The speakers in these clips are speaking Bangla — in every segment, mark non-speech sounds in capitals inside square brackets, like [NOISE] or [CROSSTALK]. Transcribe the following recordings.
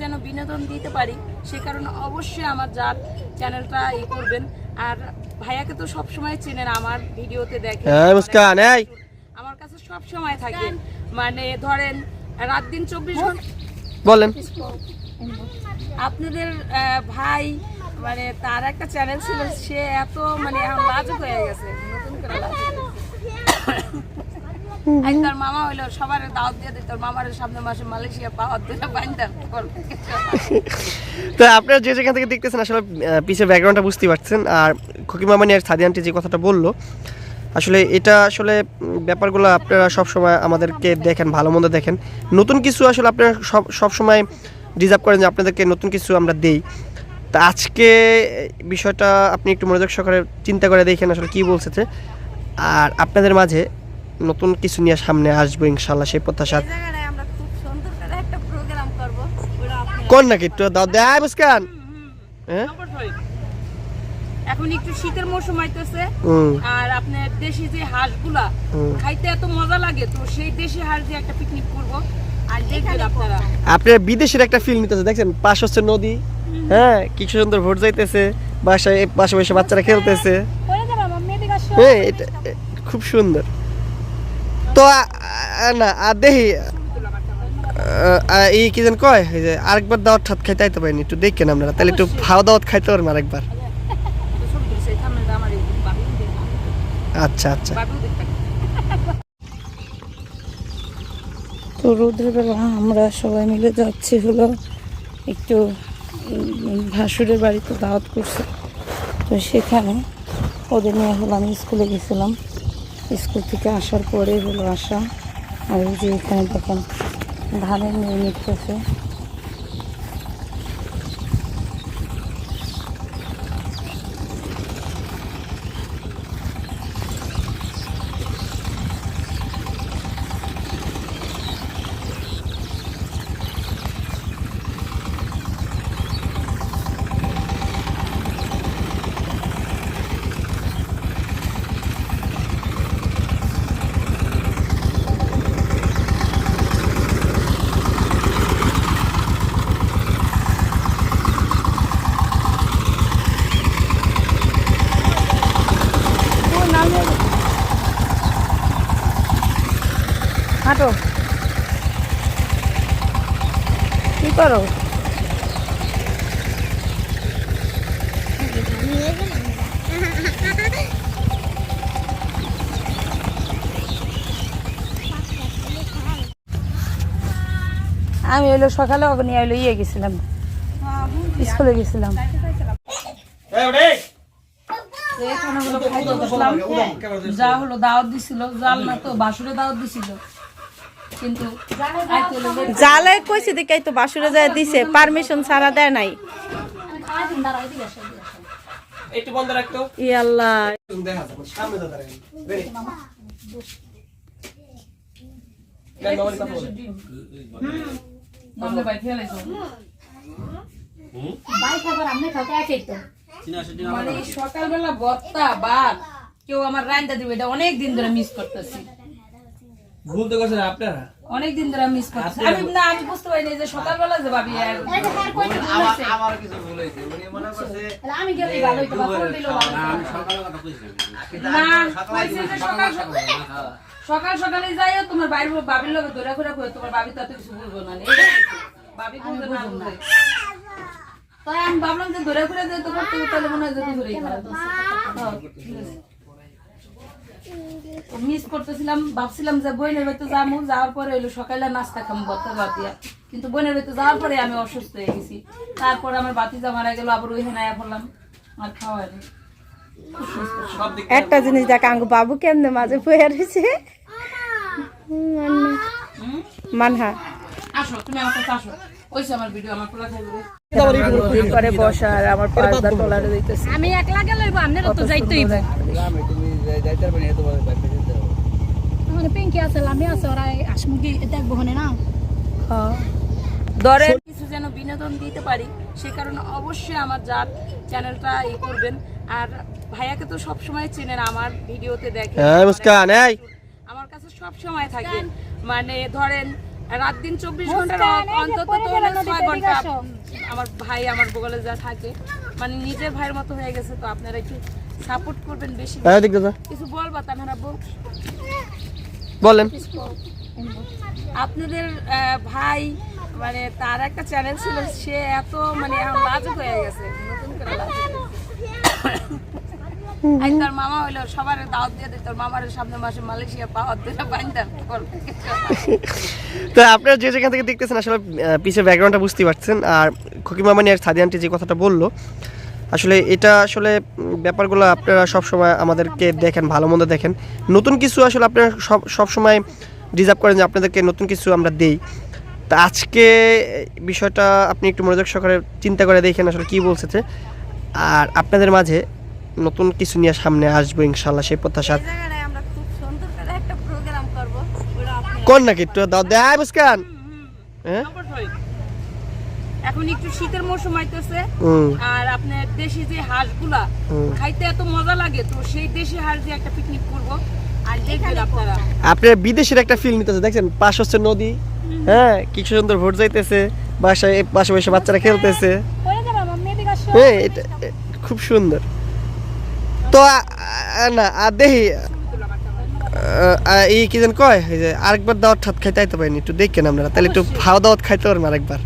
যেন বিনোদন দিতে পারি সে কারণে অবশ্যই আমার যার চ্যানেলটা ই করবেন। আর ভাইয়াকে তো সব সময় চেনেন আমার ভিডিওতে দেখেন। হ্যাঁ। আমার কাছে সব সময় থাকে। মানে ধরেন রাত দিন চব্বিশ ঘণ্টা বলেন। আপনাদের ভাই মানে তার একটা চ্যানেল ছিল সে এত মানে লাজুক হয়ে গেছে। নতুন করে লাজুক আর তার মামা হইল সবার দাওয়াত দিয়ে তোর মামার সামনে মাসে মালয়েশিয়া পাওয়ার দিলে বাইন্দা তো আপনারা যে যেখান থেকে দেখতেছেন আসলে পিছের ব্যাকগ্রাউন্ডটা বুঝতেই পারছেন। আর খুকি মামানি আর সাদি যে কথাটা বলল, আসলে এটা আসলে ব্যাপারগুলো আপনারা সব সময় আমাদেরকে দেখেন, ভালো মন্দ দেখেন। নতুন কিছু আসলে আপনারা সব সব সময় রিজার্ভ করেন যে আপনাদেরকে নতুন কিছু আমরা দেই। তা আজকে বিষয়টা আপনি একটু মনোযোগ সহকারে চিন্তা করে দেখেন আসলে কি বলছে আর আপনাদের মাঝে নতুন কিছু নিয়ে সামনে আসব ইনশাল্লাহ সেই প্রত্যাশা। জায়গায় খুব সুন্দর করে একটা প্রোগ্রাম করব। ওরা আপনারা- কোন নাকি একটু দাও দেয় মুস্কান। হ্যাঁ? এখন একটু শীতের মৌসুম আইতেছে। আর আপনার দেশি যে হাঁসগুলা খাইতে এত মজা লাগে তো সেই দেশি হাঁস দিয়ে একটা পিকনিক করব। আর দেখবেন আপনারা। আপনার বিদেশের একটা ফিল নিতেছে দেখছেন? পাশ হচ্ছে নদী হ্যাঁ? কি সুন্দর ভোট যাইতেছে বাসায় পাশে বসে বাচ্চারা খেলতেছে। হ্যাঁ এটা খুব সুন্দর। তো না আর দেখি এই কি যেন কয় এই যে আরেকবার দাওয়াত ঠাত খাইতে আইতে পারিনি একটু দেখেন আপনারা তাহলে একটু খাওয়া দাওয়াত খাইতে পারবেন আরেকবার। আচ্ছা আচ্ছা। তো রোদের বেলা আমরা সবাই মিলে যাচ্ছি হলো একটু ভাসুরের বাড়িতে দাওয়াত করছে। তো সেখানে ওদের নিয়ে হলো আমি স্কুলে গেছিলাম। স্কুল থেকে আসার পরে হলো আসা। আর এই যে এখানে দেখেন ধানের নিয়ে নিতেছে। হাঁটো কি করো? আমি হলো সকালে নিয়ে হলো ইয়ে গেছিলাম। স্কুলে গেছিলাম। যা হলো দাওয়াত দিছিল জাল না তো বাসুরে দাওয়াত দিছিল। কিন্তু জালে কইছে দেখাই তো বাসুরে যায় দিছে পারমিশন ছাড়া দেয় নাই। একটু বন্ধ রাখতো। ই আল্লাহ। সামনে দাদা রেডি মামলা ভাই ফেলাইছো। মানে সকালবেলা কেউ আমার রান্না দিবে এটা অনেক দিন ধরে মিস করতেছি। ভুল তো করছেন আপনারা? অনেক দিন ধরে মিস করতেছি আমি না আমি বুঝতে পারিনি যে সকালবেলা যে ভাবি আর আমার কিছু ভুল হয়েছে। উনি মনে করছে আমি গেলে ভালো হইতো বা ফোন ভালো। আমি কথা কইছিলাম না কইছে যে সকাল সকাল সকালে যাইও তোমার বাইরে বাবির লোক দৌড়া ঘুরা করে তোমার বাবি তো কিছু বলব না বাবি বুঝবে না তাই আমি ভাবলাম যে দৌড়া ঘুরে যেতে করতে তাহলে মনে হয় যে ঘুরেই মিস করতেছিলাম ভাবছিলাম যে বোনের বাড়িতে যাব যাওয়ার পরে হইল সকালে নাস্তা খাম ভর্তা ভাত দিয়া কিন্তু বোনের বাড়িতে যাওয়ার পরে আমি অসুস্থ হয়ে গেছি। তারপর আমার বাতিজা মারা গেল আবার ওইখানে পড়লাম আর খাওয়া হয়নি। একটা জিনিস দেখ আঙ্গ বাবু কেমনে মাঝে বয়ে রয়েছে? মানহা। আসো তুমি আমার কাছে আসো। ওইসে আমার ভিডিও আমার খোলা থাকবে। করে বসা আর আমার পাঁচটা টলারে দিতেছে। আমি একলা গেলে আপনারও তো যাইতেই যাইতে পারবে এত বড় বাইরে যেতে হবে মানে পিঙ্কি আছে লামি আছে ওরা আসমুখী দেখব হনে না? ধরে কিছু যেন বিনোদন দিতে পারি সে কারণে অবশ্যই আমার যার চ্যানেলটা ই করবেন। আর ভাইয়াকে তো সব সময় চেনেন আমার ভিডিওতে দেখেন। হ্যাঁ মুস্কান এই। আমার কাছে সব সময় থাকে। মানে ধরেন রাত দিন চব্বিশ ঘণ্টার অন্তত তো ছয় ঘণ্টা আমার ভাই আমার বগলে যা থাকে। মানে নিজের ভাইয়ের মতো হয়ে গেছে তো আপনারা একটু সাপোর্ট করবেন বেশি। দিক দাদা কিছু বলবা বলেন। আপনাদের ভাই মানে তার একটা চ্যানেল ছিল সে এত মানে এখন লাজুক হয়ে গেছে। নতুন করে লাজুক হয়ে গেছে। মামা হইল সবার দাওয়াত দিয়ে দিত তোর মামার সামনে মাসে মালয়েশিয়া পাওয়ার দিলে বাইন্দার তো আপনারা যে যেখান থেকে দেখতেছেন আসলে পিছের ব্যাকগ্রাউন্ডটা বুঝতে পারছেন। আর খকি মামানি আর সাদি আন্টি যে কথাটা বলল আসলে এটা আসলে ব্যাপারগুলো আপনারা সব সময় আমাদেরকে দেখেন ভালো মন্দ দেখেন। নতুন কিছু আসলে আপনারা সব সব সময় ডিজার্ভ করেন যে আপনাদেরকে নতুন কিছু আমরা দেই। তা আজকে বিষয়টা আপনি একটু মনোযোগ সহকারে চিন্তা করে দেখেন আসলে কি বলছে। আর আপনাদের মাঝে নতুন কিছু নিয়ে সামনে আসব ইনশাল্লাহ সেই প্রত্যাশা। জায়গায় আমরা খুব সুন্দর করে একটা প্রোগ্রাম করব। ওরা আপনি কোন নাকি একটু দাও দেয় মুস্কান। হ্যাঁ? এখন একটু শীতের মৌসুম আইতেছে। আর আপনার দেশি যে হাঁসগুলা। খাইতে এত মজা লাগে তো সেই দেশি হাঁস দিয়ে একটা পিকনিক করব। আর দেখবেন আপনারা। আপনার বিদেশের একটা ফিল নিতেছে দেখছেন? পাশ হচ্ছে নদী হ্যাঁ? কি সুন্দর ভোট যাইতেছে বাসায় পাশে বসে বাচ্চারা খেলতেছে। হ্যাঁ এটা খুব সুন্দর। তো না আর দেখি। এই কি যেন কয় যে আরেকবার দাওয়াত ঠাত খাইতে আইতে পারিনি একটু দেখেন আপনারা। তাহলে একটু খাওয়া দাওয়াত খাইতে পারবেন আরেকবার।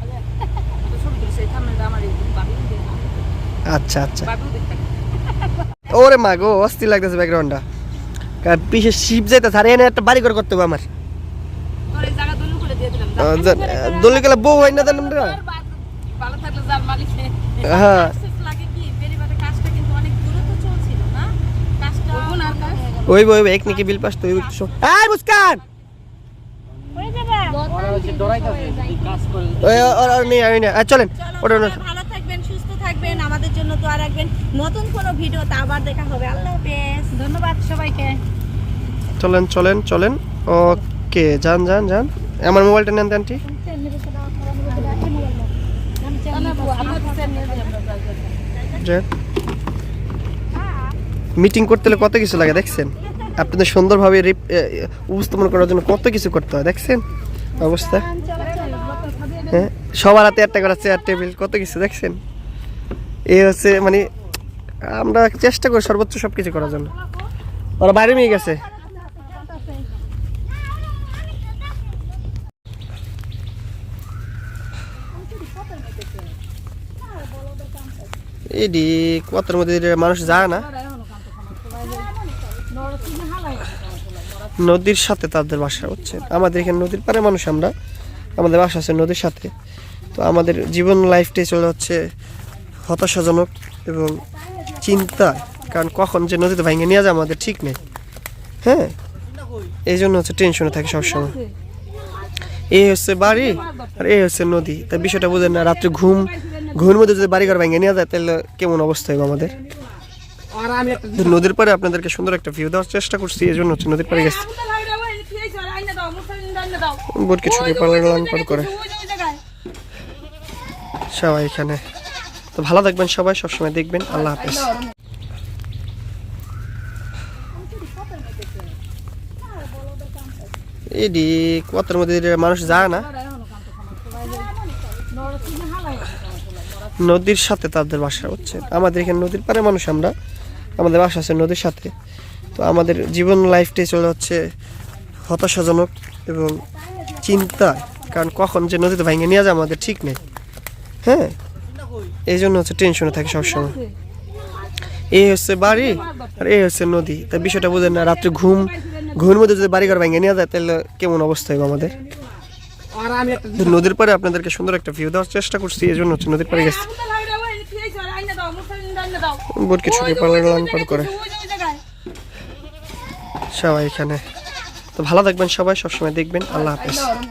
আচ্ছা আচ্ছা। [LAUGHS] ওরে মা গো অস্থির লাগতেছে ব্যাকগ্রাউন্ডটা কারণ বিশেষ শিপ যাইতেছে আর এনে একটা বাড়ি করে করতে হবে আমার। দলু করে দিয়ে দিলাম দলি গেলে বউ হয় না জানেন। হ্যাঁ। কাজ ওই এক নাকি বিল পাস তো ওই সব- মুস্কান! চলেন। ওটা ওটা ভালো থাকবেন সুস্থ থাকবেন আমাদের জন্য দোয়া রাখবেন। নতুন কোনো ভিডিওতে আবার দেখা হবে। আল্লাহ হাফেজ। ধন্যবাদ সবাইকে। চলেন চলেন চলেন। ওকে যান যান যান। আমার মোবাইলটা নেন আন্টি মিটিং করতে হলে কত কিছু লাগে দেখছেন? আপনাদের সুন্দরভাবে উপস্থাপন করার জন্য কত কিছু করতে হয় দেখছেন? অবস্থা? হ্যাঁ সবার হাতে একটা করে চেয়ার টেবিল কত কিছু দেখছেন? এ হচ্ছে মানে আমরা চেষ্টা করি সর্বোচ্চ সব কিছু করার জন্য। ওরা বাইরে নিয়ে গেছে। এডি কতর মধ্যে মানুষ যায় না? নদীর সাথে তাদের বাসা হচ্ছে। আমাদের এখানে নদীর পারে মানুষ আমরা, আমাদের বাসা আছে নদীর সাথে। তো আমাদের জীবন লাইফটাই চলে হচ্ছে হতাশাজনক এবং চিন্তা কারণ কখন যে নদীতে ভেঙে নিয়ে যায় আমাদের ঠিক নেই। হ্যাঁ? এই জন্য হচ্ছে টেনশনে থাকে সবসময়। এই হচ্ছে বাড়ি আর এই হচ্ছে নদী। তাই বিষয়টা বুঝেন না, রাত্রে ঘুম, ঘুমের মধ্যে যদি বাড়ি ঘর ভেঙে নিয়ে যায়, তাহলে কেমন অবস্থা হবে আমাদের? তো নদীর পাড়ে আপনাদেরকে সুন্দর একটা ভিউ দেওয়ার চেষ্টা করছি এই জন্য হচ্ছে নদীর পাড়ে গেছি। পার করে। সবাই এখানে। তো ভালো থাকবেন সবাই সবসময় দেখবেন। আল্লাহ হাফেজ। এডি মধ্যে মানুষ যায় না নদীর সাথে তাদের বাসা হচ্ছে। আমাদের এখানে নদীর পারে মানুষ আমরা আমাদের বাসা আছে নদীর সাথে। তো আমাদের জীবন লাইফটাই চলে যাচ্ছে হতাশাজনক এবং চিন্তা কারণ কখন যে নদীতে ভেঙে নিয়ে যায় আমাদের ঠিক নেই। হ্যাঁ? এই জন্য হচ্ছে টেনশনে থাকে সবসময়। এই হচ্ছে বাড়ি আর এই হচ্ছে নদী। তাই বিষয়টা বুঝেন না রাত্রে ঘুম ঘুমের মধ্যে যদি বাড়ি ঘর ভেঙে নিয়ে যায় তাহলে কেমন অবস্থা হবে আমাদের? তো নদীর পাড়ে আপনাদেরকে সুন্দর একটা ভিউ দেওয়ার চেষ্টা করছি এই জন্য হচ্ছে নদীর পাড়ে গেছি। বোট কিছু পার্লার লান পার করে। সবাই এখানে। তো ভালো থাকবেন সবাই সবসময় দেখবেন। আল্লাহ হাফেজ।